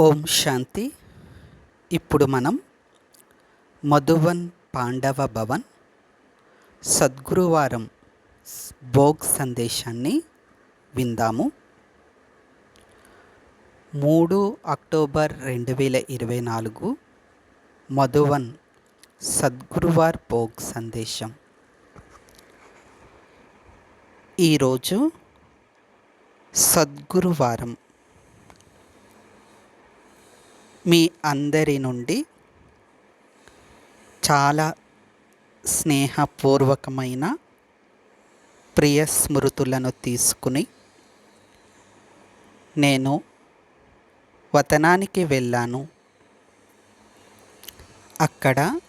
ఓం శాంతి. ఇప్పుడు మనం మధువన్ పాండవ భవన్ సద్గురువారం భోగ్ సందేశాన్ని విందాము. మూడు అక్టోబర్ రెండు వేల ఇరవై నాలుగు మధువన్ సద్గురువార్ భోగ్ సందేశం. ఈరోజు సద్గురువారం మీ అందరి నుండి చాలా స్నేహపూర్వకమైన ప్రియ స్మృతులను తీసుకుని నేను వతనానికి వెళ్ళాను. అక్కడ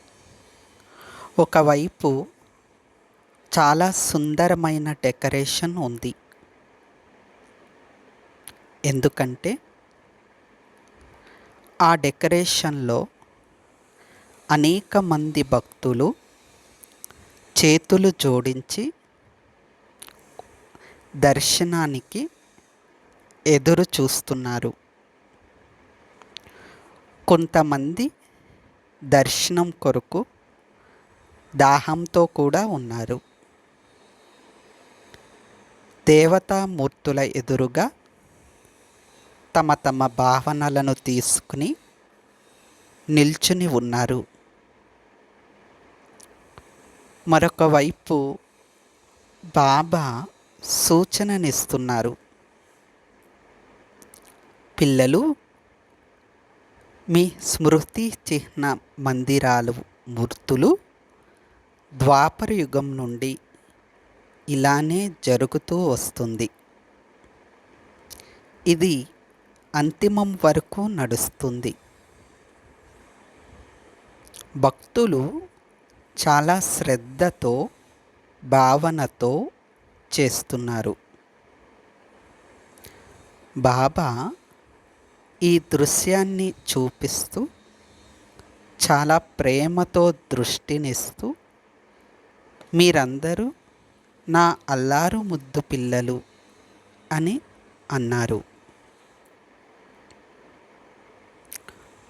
ఒకవైపు చాలా సుందరమైన డెకరేషన్ ఉంది. ఎందుకంటే ఆ డెకరేషన్లో అనేక మంది భక్తులు చేతులు జోడించి దర్శనానికి ఎదురు చూస్తున్నారు. కొంతమంది దర్శనం కొరకు దాహంతో కూడా ఉన్నారు. దేవతామూర్తుల ఎదురుగా తమ తమ భావనలను తీసుకుని నిల్చుని ఉన్నారు. మరొక వైపు బాబా సూచననిస్తున్నారు. పిల్లలు మీ స్మృతి చిహ్న మందిరాలు మూర్తులు ద్వాపర యుగం నుండి ఇలానే జరుగుతూ వస్తుంది. ఇది అంతిమం వరకు నడుస్తుంది. భక్తులు చాలా శ్రద్ధతో భావనతో చేస్తున్నారు. బాబా ఈ దృశ్యాన్ని చూపిస్తూ చాలా ప్రేమతో దృష్టినిస్తూ మీరందరూ నా అల్లారు ముద్దు పిల్లలు అని అన్నారు.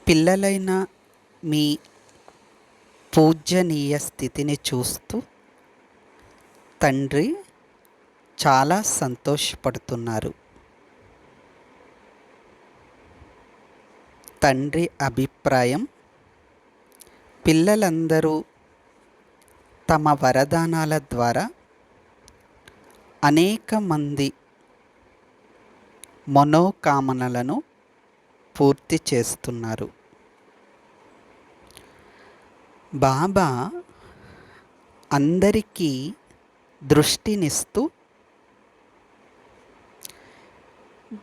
పిల్లలైన మీ పూజ్యనీయ స్థితిని చూస్తూ తండ్రి చాలా సంతోషపడుతున్నారు. తండ్రి అభిప్రాయం పిల్లలందరూ తమ వరదానాల ద్వారా అనేక మంది మనోకామనలను పూర్తి చేస్తున్నారు. బాబా అందరికీ దృష్టినిస్తూ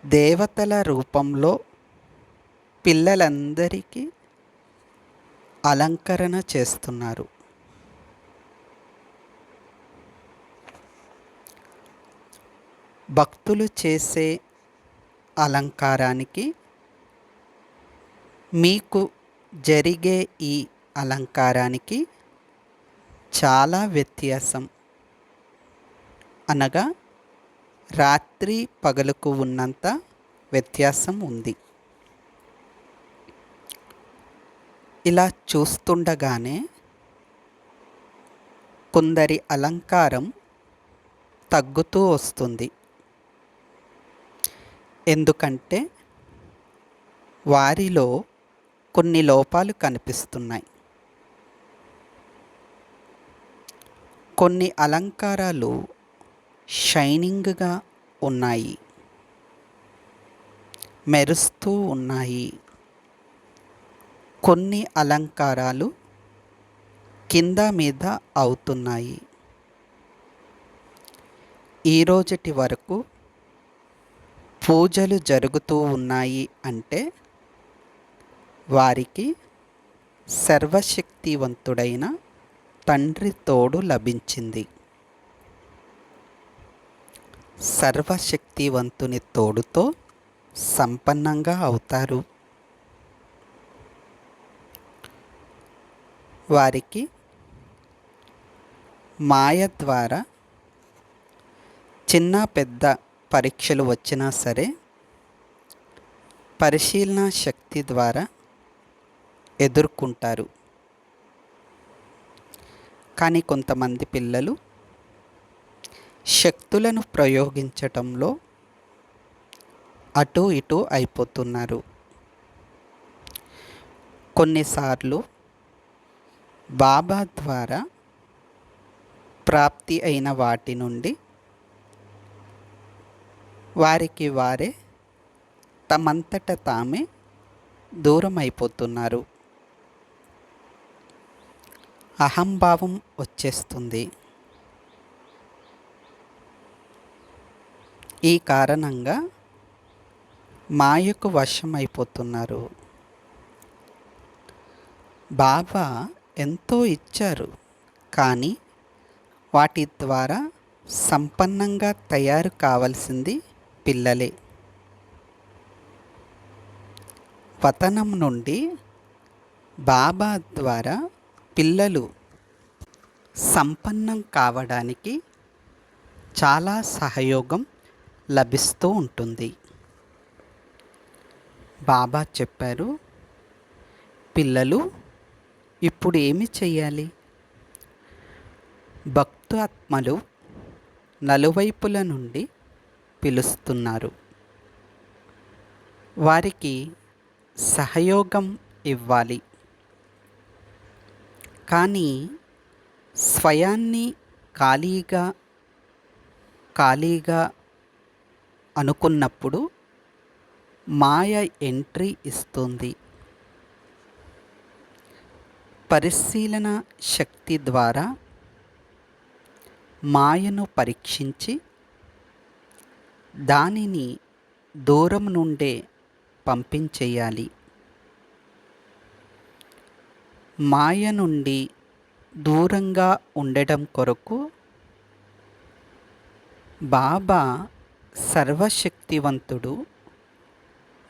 దేవతల రూపంలో పిల్లలందరికీ అలంకరణ చేస్తున్నారు. భక్తులు చేసే అలంకారానికి మీకు జరిగే ఈ అలంకారానికి చాలా వ్యత్యాసం. అనగా రాత్రి పగలుకు ఉన్నంత వ్యత్యాసం ఉంది. ఇలా చూస్తుండగానే కొందరి అలంకారం తగ్గుతూ వస్తుంది. ఎందుకంటే వారిలో కొన్ని లోపాలు కనిపిస్తున్నాయి. కొన్ని అలంకారాలు షైనింగ్గా ఉన్నాయి. మెరుస్తూ ఉన్నాయి. కొన్ని అలంకారాలు కింద మీద అవుతున్నాయి. ఈరోజటి వరకు పూజలు జరుగుతూ ఉన్నాయి అంటే వారికి సర్వశక్తివంతుడైన తండ్రి తోడు లభించింది. సర్వశక్తివంతుని తోడుతో సంపన్నంగా అవుతారు. వారికి మాయ ద్వారా చిన్న పెద్ద పరీక్షలు వచ్చినా సరే పరిశీలన శక్తి ద్వారా ఎదుర్కొంటారు. కానీ కొంతమంది పిల్లలు శక్తులను ప్రయోగించటంలో అటు ఇటు అయిపోతున్నారు. కొన్నిసార్లు బాబా ద్వారా ప్రాప్తి అయిన వాటి నుండి వారికి వారే తమంతట తామే దూరం అయిపోతున్నారు అహంభావం వచ్చేస్తుంది. ఈ కారణంగా మాయకు వశమైపోతున్నారు. బాబా ఎంతో ఇచ్చారు. కానీ వాటి ద్వారా సంపన్నంగా తయారు కావాల్సింది పిల్లలే. పతనం నుండి బాబా ద్వారా పిల్లలు సంపన్నం కావడానికి చాలా సహయోగం లభిస్తూ ఉంటుంది. బాబా చెప్పారు పిల్లలు ఇప్పుడు ఏమి చేయాలి భక్తాత్మలు నలువైపుల నుండి పిలుస్తున్నారు. వారికి సహయోగం ఇవ్వాలి. కానీ స్వయాన్ని ఖాళీగా ఖాళీగా అనుకున్నప్పుడు మాయ ఎంట్రీ ఇస్తుంది. పరిశీలన శక్తి ద్వారా మాయను పరీక్షించి దానిని దూరం నుండే పంపించేయాలి. మాయ నుండి దూరంగా ఉండడం కొరకు బాబా సర్వశక్తివంతుడు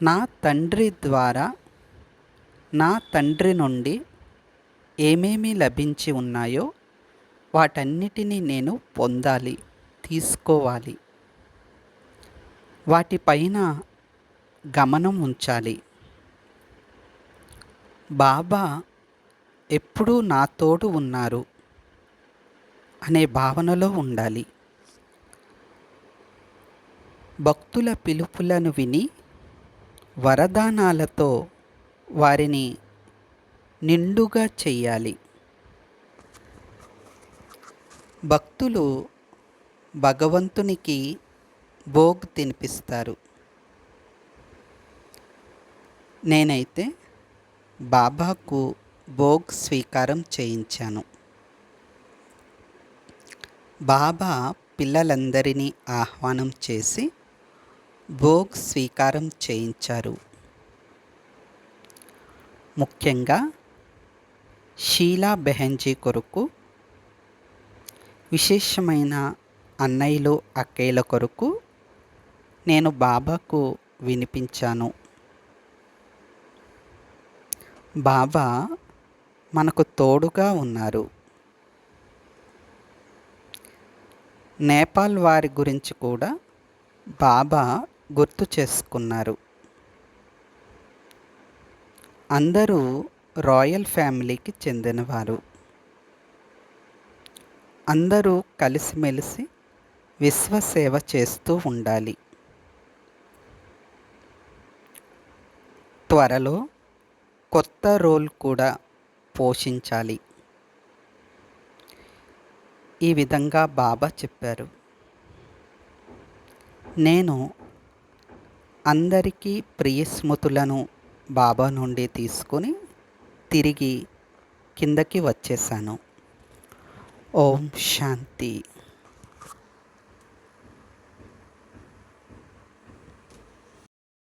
నా తండ్రి ద్వారా నా తండ్రి నుండి ఏమేమి లభించి ఉన్నాయో వాటన్నిటినీ నేను పొందాలి తీసుకోవాలి. వాటిపైన గమనం ఉంచాలి. బాబా ఎప్పుడూ నా తోడు ఉన్నారు అనే భావనలో ఉండాలి. భక్తుల పిలుపులను విని వరదానాలతో వారిని నిండుగా చెయ్యాలి. భక్తులు భగవంతునికి భోగ్ తినిపిస్తారు. నేనైతే బాబాకు భోగ్ స్వీకారం చేయించాను. బాబా పిల్లలందరినీ ఆహ్వానం చేసి భోగ్ స్వీకారం చేయించారు. ముఖ్యంగా షీలా బెహెన్జీ కొరకు విశేషమైన అన్నయ్యలు అక్కయ్యల కొరకు నేను బాబాకు వినిపించాను. బాబా మనకు తోడుగా ఉన్నారు. నేపాల్ వారి గురించి కూడా బాబా గుర్తు చేసుకున్నారు. అందరూ రాయల్ ఫ్యామిలీకి చెందినవారు. అందరూ కలిసిమెలిసి విశ్వసేవ చేస్తూ ఉండాలి. త్వరలో కొత్త రోల్ కూడా పోషించాలి. ఈ విధంగా బాబా చెప్పారు. నేను అందరికీ ప్రియస్మృతులను బాబా నుండి తీసుకొని తిరిగి కిందకి వచ్చేసాను. ఓం శాంతి.